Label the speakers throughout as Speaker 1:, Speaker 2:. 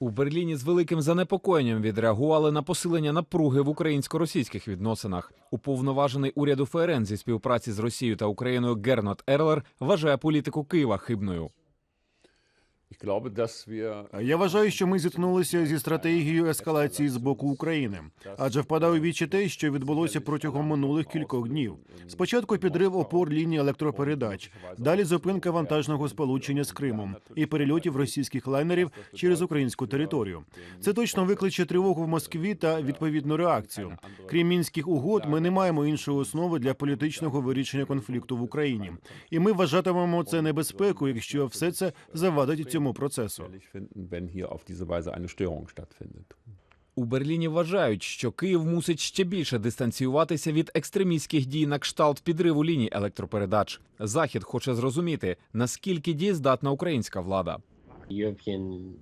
Speaker 1: У Берліні з великим занепокоєнням відреагували на посилення напруги в українсько-російських відносинах. Уповноважений уряду ФРН зі співпраці з Росією та Україною Гернот Ерлер вважає політику Києва хибною.
Speaker 2: Я вважаю, що ми зіткнулися зі стратегією ескалації з боку України, адже впадає у вічі те, що відбулося протягом минулих кількох днів. Спочатку підрив опор лінії електропередач, далі зупинка вантажного сполучення з Кримом і перельотів російських лайнерів через українську територію. Це точно викличе тривогу в Москві та відповідну реакцію. Крім мінських угод, ми не маємо іншої основи для політичного вирішення конфлікту в Україні, і ми вважатимемо це небезпекою, якщо все це завадить цьому процесу.
Speaker 1: У Берліні вважають, що Київ мусить ще більше дистанціюватися від екстремістських дій на кшталт підриву ліній електропередач. Захід хоче зрозуміти, наскільки дієздатна українська влада.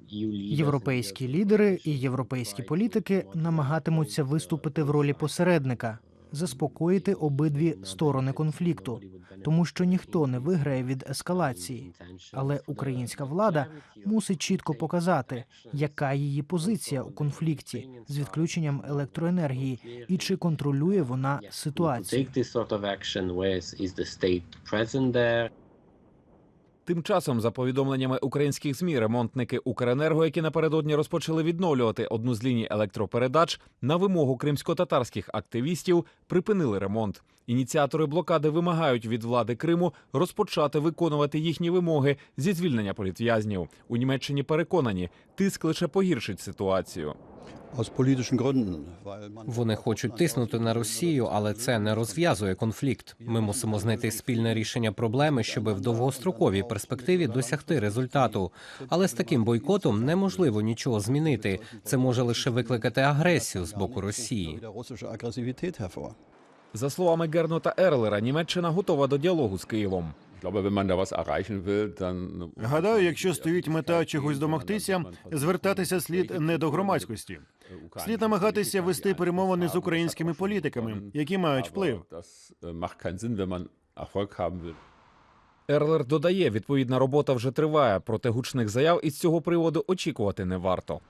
Speaker 3: Європейські лідери і європейські політики намагатимуться виступити в ролі посередника, заспокоїти обидві сторони конфлікту, тому що ніхто не виграє від ескалації. Але українська влада мусить чітко показати, яка її позиція у конфлікті з відключенням електроенергії і чи контролює вона ситуацію.
Speaker 1: Тим часом, за повідомленнями українських змі, ремонтники Укренерго, які напередодні розпочали відновлювати одну з ліній електропередач, на вимогу кримсько-татарських активістів припинили ремонт. Ініціатори блокади вимагають від влади Криму розпочати виконувати їхні вимоги зі звільнення політв'язнів. У Німеччині переконані, тиск лише погіршить ситуацію.
Speaker 4: Вони хочуть тиснути на Росію, але це не розв'язує конфлікт. Ми мусимо знайти спільне рішення проблеми, щоб в довгостроковій перспективі досягти результату. Але з таким бойкотом неможливо нічого змінити. Це може лише викликати агресію з боку Росії.
Speaker 1: За словами Гернота Ерлера, Німеччина готова до діалогу з Києвом.
Speaker 5: Dann
Speaker 2: Гадаю, якщо стоїть мета чогось домогтися, звертатися слід не до громадськості. Слід намагатися вести перемовини з українськими політиками, які мають вплив.
Speaker 5: Äh.
Speaker 1: Ерлер додає, відповідна робота вже триває, проте гучних заяв із цього приводу очікувати не варто.